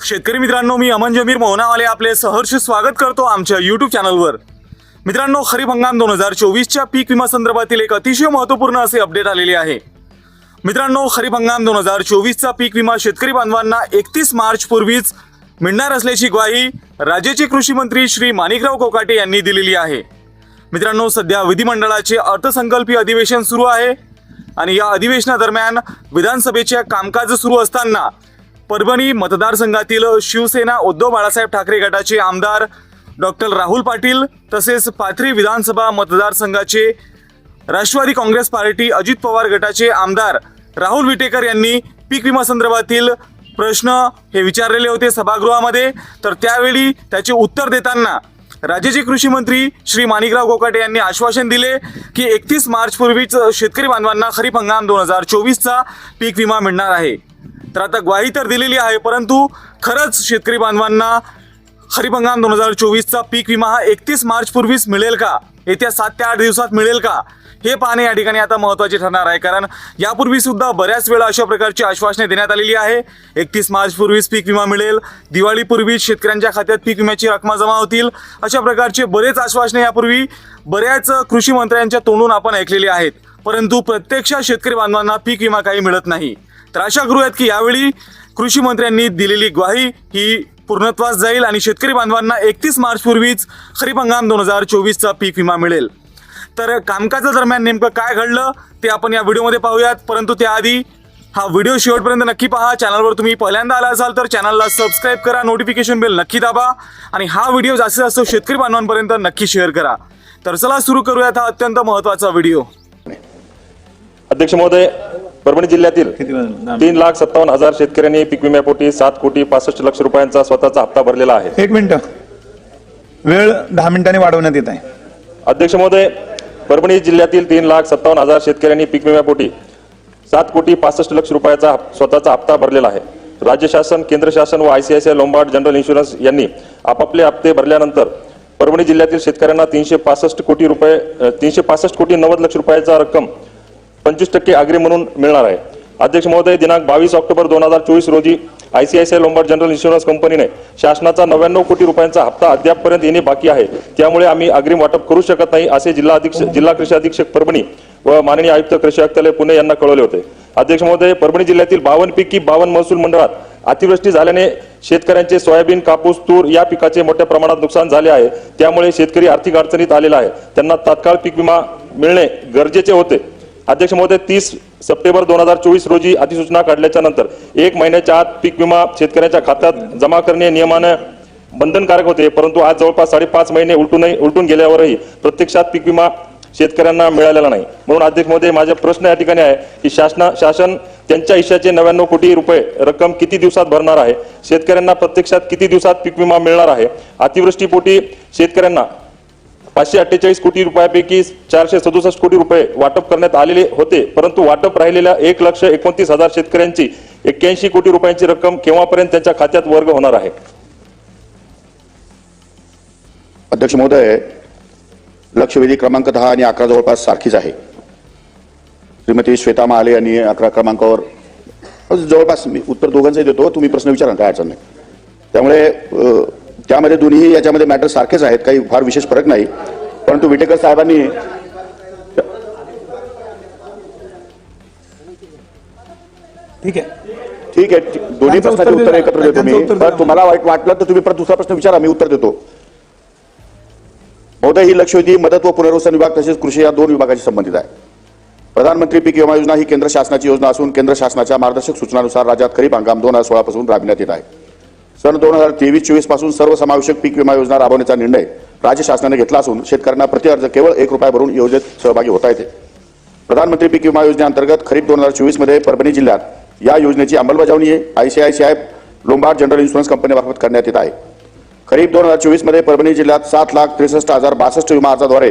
शेतकरी मित्रांनो मी अमन जमीर मोहनावाले आपले सहर्ष स्वागत करतो आमच्या युट्यूब चॅनलवर मित्रांनो खरीप हंगाम दोन हजार चोवीसच्या पीक विमा संदर्भातील एक अतिशय महत्त्वपूर्ण असे अपडेट आलेले आहे. मित्रांनो खरीप हंगाम दोन हजार चोवीसचा पीक विमा शेतकरी बांधवांना एकतीस मार्च पूर्वीच मिळणार असल्याची ग्वाही राज्याचे कृषी मंत्री श्री माणिकराव कोकाटे यांनी दिलेली आहे. मित्रांनो सध्या विधिमंडळाचे अर्थसंकल्पीय अधिवेशन सुरू आहे आणि या अधिवेशनादरम्यान विधानसभेचे कामकाज सुरू असताना परभणी मतदारसंघातील शिवसेना उद्धव बाळासाहेब ठाकरे गटाचे आमदार डॉक्टर राहुल पाटील तसेच पाथरी विधानसभा मतदारसंघाचे राष्ट्रवादी काँग्रेस पार्टी अजित पवार गटाचे आमदार राहुल विटेकर यांनी पीक विमा संदर्भातील प्रश्न हे विचारलेले होते सभागृहामध्ये. तर त्यावेळी त्याचे उत्तर देताना राज्याचे कृषी मंत्री श्री माणिकराव गोकाटे यांनी आश्वासन दिले की एकतीस मार्चपूर्वीच शेतकरी बांधवांना खरीप हंगाम दोन हजार चोवीसचा पीक विमा मिळणार आहे. तर आता ग्वाही तर दिलेली आहे परंतु खरंच शेतकरी बांधवांना खरीप हंगाम दोन हजार चोवीसचा पीक विमा हा एकतीस मार्चपूर्वीच मिळेल का? येत्या सात ते आठ दिवसात मिळेल का? हे पाहणे या ठिकाणी आता महत्त्वाचे ठरणार आहे कारण यापूर्वी सुद्धा बऱ्याच वेळा अशा प्रकारची आश्वासने देण्यात आलेली आहे. एकतीस मार्चपूर्वीच पीक विमा मिळेल दिवाळीपूर्वीच शेतकऱ्यांच्या खात्यात पीक विम्याची रक्कमा जमा होतील. अशा प्रकारचे बरेच आश्वासने यापूर्वी बऱ्याच कृषी मंत्र्यांच्या तोंडून आपण ऐकलेली आहेत. परंतु प्रत्यक्षात शेतकरी बांधवांना पीक विमा काही मिळत नाही. तर अशा गृहात की यावेळी कृषी मंत्र्यांनी दिलेली ग्वाही ही पूर्णत्वास जाईल आणि शेतकरी बांधवांना एकतीस मार्च पूर्वीच खरीप हंगाम दोन हजार चोवीसचा पीक विमा मिळेल. तर कामकाजादरम्यान नेमकं काय घडलं ते आपण या व्हिडिओमध्ये पाहूयात. परंतु त्याआधी हा व्हिडिओ शेवटपर्यंत नक्की पहा. चॅनलवर तुम्ही पहिल्यांदा आला असाल तर चॅनलला सबस्क्राईब करा नोटिफिकेशन बेल नक्की दाबा आणि हा व्हिडिओ जास्तीत जास्त शेतकरी बांधवांपर्यंत नक्की शेअर करा. तर चला सुरू करूयात हा अत्यंत महत्त्वाचा व्हिडिओ. अध्यक्ष महोदय परभणी जिल्ह्यातील तीन लाख सत्तावन्न हजार शेतकऱ्यांनी पीक विम्यापोटी सात कोटी पासष्ट लक्ष रुपयांचा स्वतःचा हप्ता भरलेला आहे. एक मिनिट. वेळ दहा मिनिटांनी वाढवण्यात येत आहे. अध्यक्ष महोदय परभणी जिल्ह्यातील तीन लाख सत्तावन्न हजार शेतकऱ्यांनी पीक विम्यापोटी सात कोटी पासष्ट लक्ष रुपयाचा हप- स्वतःचा हप्ता भरलेला आहे. राज्य शासन केंद्र शासन व आयसीआयसीआय लोंबार्ड जनरल इन्शुरन्स यांनी आपापले हप्ते भरल्यानंतर परभणी जिल्ह्यातील शेतकऱ्यांना तीनशे पासष्ट कोटी रुपये तीनशे पासष्ट कोटी नव्वद लक्ष रुपयाचा रक्कम पंचवीस टक्के आग्री म्हणून मिळणार आहे. अध्यक्ष महोदय दिनांक बावीस ऑक्टोबर दोन हजार चोवीस रोजी आयसीआयसीआय लोंबार्ड जनरल इन्शुरन्स कंपनीने शासनाचा नव्याण्णव कोटी रुपयांचा हप्ता अद्यापपर्यंत येणे बाकी आहे. त्यामुळे आम्ही अग्रिम वाटप करू शकत नाही असे जिल्हा अधीक्षक जिल्हा कृषी अधीक्षक परभणी व माननीय आयुक्त कृषी आयुक्तालय पुणे यांना कळवले होते. अध्यक्ष महोदय परभणी जिल्ह्यातील बावन्न पैकी बावन्न महसूल मंडळात अतिवृष्टी झाल्याने शेतकऱ्यांचे सोयाबीन कापूस तूर या पिकाचे मोठ्या प्रमाणात नुकसान झाले आहे. त्यामुळे शेतकरी आर्थिक अडचणीत आलेला आहे. त्यांना तात्काळ पीक विमा मिळणे गरजेचे होते. अध्यक्ष महोदय तीस सप्टेंबर दोन हजार चोवीस रोजी अधिसूचना काढल्याच्या नंतर एक महिन्याच्या आत पीक विमा शेतकऱ्याच्या खात्यात जमा करणे नियमानं बंधनकारक होते. परंतु आज जवळपास साडेपाच महिने उलटूनही उलटून गेल्यावरही प्रत्यक्षात पीक विमा शेतकऱ्यांना मिळालेला नाही. म्हणून अध्यक्ष महोदय माझा प्रश्न या ठिकाणी आहे की शासना शासन त्यांच्या हिश्श्याचे नव्याण्णव कोटी रुपये रक्कम किती दिवसात भरणार आहे? शेतकऱ्यांना प्रत्यक्षात किती दिवसात पीक विमा मिळणार आहे? अतिवृष्टीपोटी शेतकऱ्यांना पाचशे अठ्ठेचाळीस कोटी रुपयापैकी चारशे सदुसष्ट कोटी रुपये वाटप करण्यात आलेले होते परंतु वाटप राहिलेल्या एक लक्ष एकोणतीस हजार शेतकऱ्यांची एक्क्याऐंशी कोटी रुपयांची रक्कम केव्हापर्यंत त्यांच्या खात्यात वर्ग होणार आहे? अध्यक्ष महोदय लक्षवेधी क्रमांक दहा आणि अकरा जवळपास सारखीच आहे. श्रीमती श्वेता महाले यांनी अकरा क्रमांकावर जवळपास मी उत्तर दोघांचंही देतो तुम्ही प्रश्न विचारा काय अडचण नाही. त्यामुळे त्यामध्ये दोन्ही याच्यामध्ये मॅटर सारखेच आहेत काही फार विशेष फरक नाही. परंतु विटेकर साहेबांनी ठीक आहे. ठीक आहे दोन्ही प्रश्नाची उत्तर. एकत्र देतो मी. पण. तुम्हाला वाईट वाटलं तर तुम्ही परत दुसरा प्रश्न विचारा मी उत्तर देतो. महोदय ही लक्षवेधी मदत व पुनर्वसन विभाग तसेच कृषी या दोन विभागाशी संबंधित आहे. प्रधानमंत्री पीक विमा योजना ही केंद्र शासनाची योजना असून केंद्र शासनाच्या मार्गदर्शक सूचनानुसार राज्यात खरीप हंगाम दोन हजार सोळा पासून राबविण्यात येत आहे. सन दोन हजार तेवीस चोवीसपासून सर्वसमावेशक पीक विमा योजना राबवण्याचा निर्णय राज्य शासनाने घेतला असून शेतकऱ्यांना प्रति अर्ज केवळ एक रुपया भरून योजनेत सहभागी होता येते. प्रधानमंत्री पीक विमा योजनेअंतर्गत खरीप दोन हजार चोवीसमध्ये परभणी जिल्ह्यात या योजनेची अंमलबजावणी आयसीआयसीआय लोंबार्ड जनरल इन्शुरन्स कंपनीमार्फत करण्यात येत आहे. खरीप दोन हजार चोवीसमध्ये परभणी जिल्ह्यात सात लाख त्रेसष्ट हजार बासष्ट विमा अर्जाद्वारे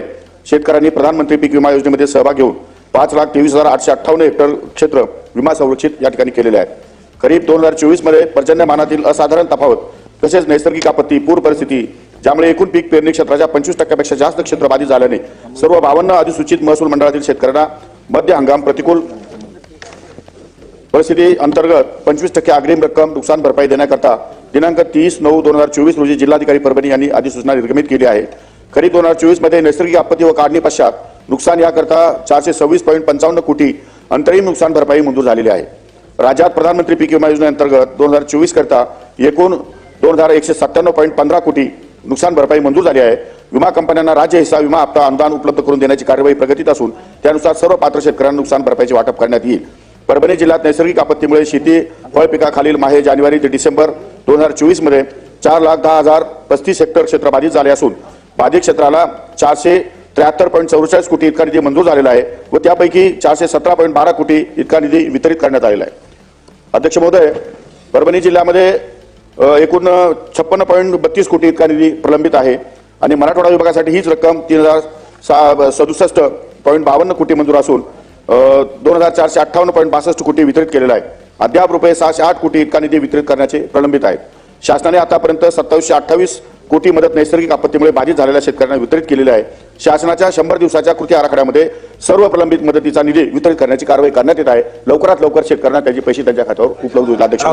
शेतकऱ्यांनी प्रधानमंत्री पीक विमा योजनेमध्ये सहभाग घेऊन पाच लाख तेवीस हजार आठशे अठ्ठावन्न हेक्टर क्षेत्र विमा संरक्षित या ठिकाणी केलेले आहे. खरीप दोन हजार चोवीसमध्ये पर्जन्यमानातील असाधारण तफावत तसेच नैसर्गिक आपत्ती पूर परिस्थिती ज्यामुळे एकूण पीक पेरणी क्षेत्राच्या पंचवीस टक्क्यापेक्षा जास्त क्षेत्र बाधित झाल्याने सर्व बावन्न अधिसूचित महसूल मंडळातील शेतकऱ्यांना मध्य हंगाम प्रतिकूल परिस्थिती अंतर्गत पंचवीस टक्के अग्रिम रक्कम नुकसान भरपाई देण्याकरता दिनांक तीस नऊ दोन हजार चोवीस रोजी जिल्हाधिकारी परभणी यांनी अधिसूचना निर्गमित केली आहे. खरीप दोन हजार चोवीसमध्ये नैसर्गिक आपत्ती व काढणी पश्चात नुकसान याकरता चारशे सव्वीस पॉईंट पंचावन्न कोटी अंतरिम नुकसान भरपाई मंजूर झालेली आहे. राज्यात प्रधानमंत्री पीक विमा योजनेअंतर्गत दोन हजार चोवीस करता एकूण दोन हजार एकशे सत्त्याण्णव पॉईंट पंधरा कोटी नुकसान भरपाई मंजूर झाली आहे. विमा कंपन्यांना राज्य हिस्सा विमा हप्ता अनुदान उपलब्ध करून देण्याची कार्यवाही प्रगतीत असून त्यानुसार सर्व पात्र शेतकऱ्यांना नुकसान भरपाईचे वाटप करण्यात येईल. परभणी जिल्ह्यात नैसर्गिक आपत्तीमुळे शेती फळ पिकाखालील माहे जानेवारी ते डिसेंबर दोन हजार चोवीसमध्ये चार लाख दहा हजार पस्तीस हेक्टर क्षेत्र बाधित झाले असून बाधित क्षेत्राला चारशे त्र्याहत्तर पॉईंट चौवेचाळीस कोटी इतका निधी मंजूर झालेला आहे व त्यापैकी चारशे सतरा पॉईंट बारा कोटी इतका निधी वितरित करण्यात आलेला आहे. अध्यक्ष महोदय परभणी जिल्ह्यामध्ये एकूण छप्पन्न पॉईंट बत्तीस कोटी इतका निधी प्रलंबित आहे आणि मराठवाडा विभागासाठी हीच रक्कम तीन हजार सा सदुसष्ट पॉईंट बावन्न कोटी मंजूर असून दोन हजार चारशे अठ्ठावन्न पॉईंट बासष्ट कोटी वितरित केलेला आहे. अद्याप रुपये सहाशे आठ कोटी इतका निधी वितरित करण्याचे प्रलंबित आहे. शासनाने आतापर्यंत सत्तावीसशे अठ्ठावीस कोटी मदत नैसर्गिक आपत्तीमुळे बाधित झालेल्या शेतकऱ्यांना वितरित केलेली आहे. शासनाच्या शंभर दिवसाच्या कृती आराखड्यामध्ये सर्व प्रलंबित मदतीचा निधी वितरित करण्याची कारवाई करण्यात येत आहे. लवकरात लवकर शेतकऱ्यांना त्याचे पैसे त्यांच्या खात्यावर उपलब्ध होईल अध्यक्ष.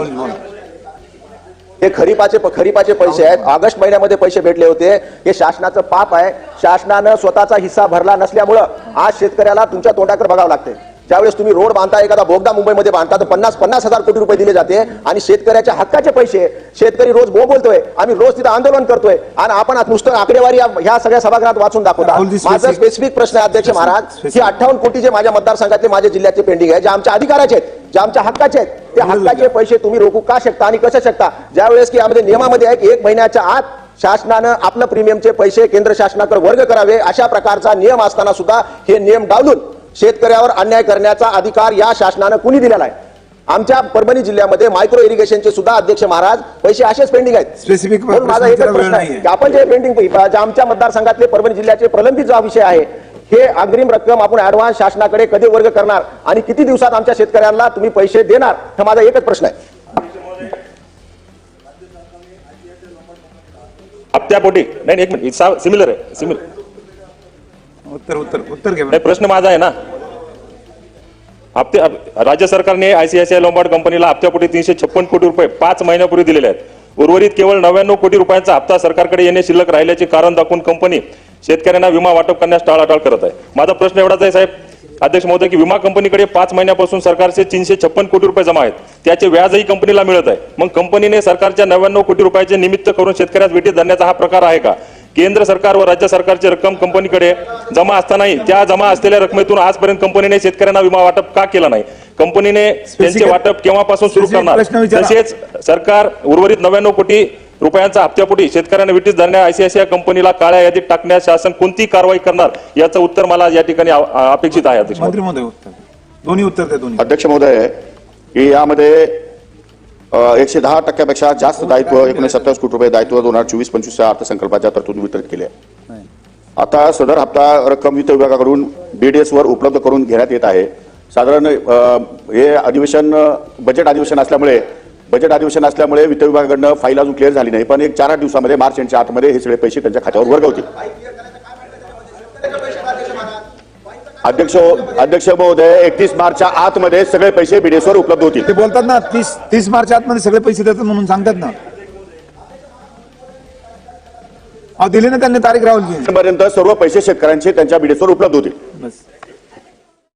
हे खरीपाचे खरीपाचे पैसे आहेत. ऑगस्ट महिन्यामध्ये पैसे भेटले होते. हे शासनाचं पाप आहे. शासनानं स्वतःचा हिस्सा भरला नसल्यामुळं आज शेतकऱ्याला तुमच्या तोंडाकडे बघावं लागते ज्यावेळेस तुम्ही रोड बांधता एखादा बोगदा मुंबईमध्ये बांधता तर पन्नास पन्नास हजार कोटी रुपये दिले जाते आणि शेतकऱ्याच्या हक्काचे पैसे. शेतकरी रोज बो बोलतोय आम्ही रोज तिथं आंदोलन करतोय. आणि आपण नुसतं आकडेवारी ह्या सगळ्या सभागृहात वाचून दाखवता. माझा स्पेसिफिक प्रश्न आहे अध्यक्ष महाराज ही अठ्ठावन्न कोटी जे माझ्या मतदारसंघातले माझ्या जिल्ह्याचे पेंडिंग आहे जे आमच्या अधिकाराचे आहेत जे आमच्या हक्काचे आहेत ते हक्काचे पैसे तुम्ही रोखू का शकता आणि कसं शकता? ज्यावेळेस की यामध्ये नियमामध्ये आहे की एक महिन्याच्या आत शासनानं आपलं प्रीमियमचे पैसे केंद्र शासनाकडे वर्ग करावे अशा प्रकारचा नियम असताना सुद्धा हे नियम डावलून शेतकऱ्यावर अन्याय करण्याचा अधिकार या शासनानं कुणी दिलेला आहे? आमच्या परभणी जिल्ह्यामध्ये मायक्रो इरिगेशनचे सुद्धा अध्यक्ष महाराज पैसे असेच पेंडिंग आहेत. म्हणून माझा एकच प्रश्न आहे. नाहीये. की आपण जे पेंडिंग आमच्या मतदारसंघातले परभणी जिल्ह्याचे प्रलंबित जो विषय आहे हे अग्रिम रक्कम आपण ऍडव्हान्स शासनाकडे कधी वर्ग करणार आणि किती दिवसात आमच्या शेतकऱ्यांना तुम्ही पैसे देणार? हा माझा एकच प्रश्न आहे. हप्त्यापोटी. नाही नाही, एक मिनिट. सिमिलर आहे. सिमिलर उत्तर उत्तर उत्तर घ्या नाही प्रश्न माझा आहे ना. हप्ते राज्य सरकारने आयसीआयसीआय लोंबार्ड कंपनीला हप्त्यापोटी तीनशे छप्पन कोटी रुपये पाच महिन्यापूर्वी दिलेले आहेत. उर्वरित केवळ नव्याण्णव कोटी रुपयांचा हप्ता सरकारकडे येणे शिल्लक राहिल्याचे कारण दाखवून कंपनी शेतकऱ्यांना विमा वाटप करण्यास टाळाटाळ करत आहे. माझा प्रश्न एवढाच आहे साहेब. अध्यक्ष महोदय की विमा कंपनीकडे पाच महिन्यापासून सरकारचे तीनशे छप्पन कोटी रुपये जमा आहेत. त्याचे व्याजही कंपनीला मिळत आहे. मग कंपनीने सरकारच्या नव्याण्णव कोटी रुपयाचे निमित्त करून शेतकऱ्यास भेटीत धरण्याचा हा प्रकार आहे का? केंद्र सरकार व राज्य सरकारची रक्कम कंपनीकडे जमा असतानाही त्या जमा असलेल्या रकमेतून आजपर्यंत कंपनीने शेतकऱ्यांना विमा वाटप का केला नाही? कंपनीने त्यांचे वाटप केव्हापासून सुरू करणार. तसेच सरकार उर्वरित नव्याण्णव कोटी रुपयांचा हप्त्यापोटी शेतकऱ्यांना विटीस धरण्या आयसीआयसीआय कंपनीला काळ्या यादीत टाकण्यास शासन कोणती कारवाई करणार? याचं उत्तर मला या ठिकाणी अपेक्षित आहे अध्यक्ष महोदय दोन्ही उत्तर द्या दोन्ही. अध्यक्ष महोदय की यामध्ये एकशे दहा टक्क्यापेक्षा जास्त दायित्व एकोणीस सत्तावीस कोटी रुपये दायित्व दोन हजार चोवीस पंचवीसच्या अर्थसंकल्पाच्या तरतूद वितरित केले. आता सदर हप्ता रक्कम वित्त विभागाकडून बीडीएस वर उपलब्ध करून घेण्यात येत आहे. साधारण हे अधिवेशन बजेट अधिवेशन असल्यामुळे बजेट अधिवेशन असल्यामुळे वित्त विभागाकडनं फाईल अजून क्लिअर झाली नाही. पण एक चार आठ दिवसामध्ये मार्च यांच्या आतमध्ये हे सगळे पैसे त्यांच्या खात्यावर वर्ग होतील अध्यक्ष अध्यक्ष महोदय एकतीस मार्चच्या आतमध्ये सगळे पैसे बीडीएस वर उपलब्ध होतील. ते बोलतात ना तीस तीस मार्च आतमध्ये सगळे पैसे देतात म्हणून सांगतात ना. दिले ना त्यांनी तारीख राहुलजी. पर्यंत सर्व पैसे शेतकऱ्यांचे त्यांच्या बीडीएसवर उपलब्ध होतील. बस.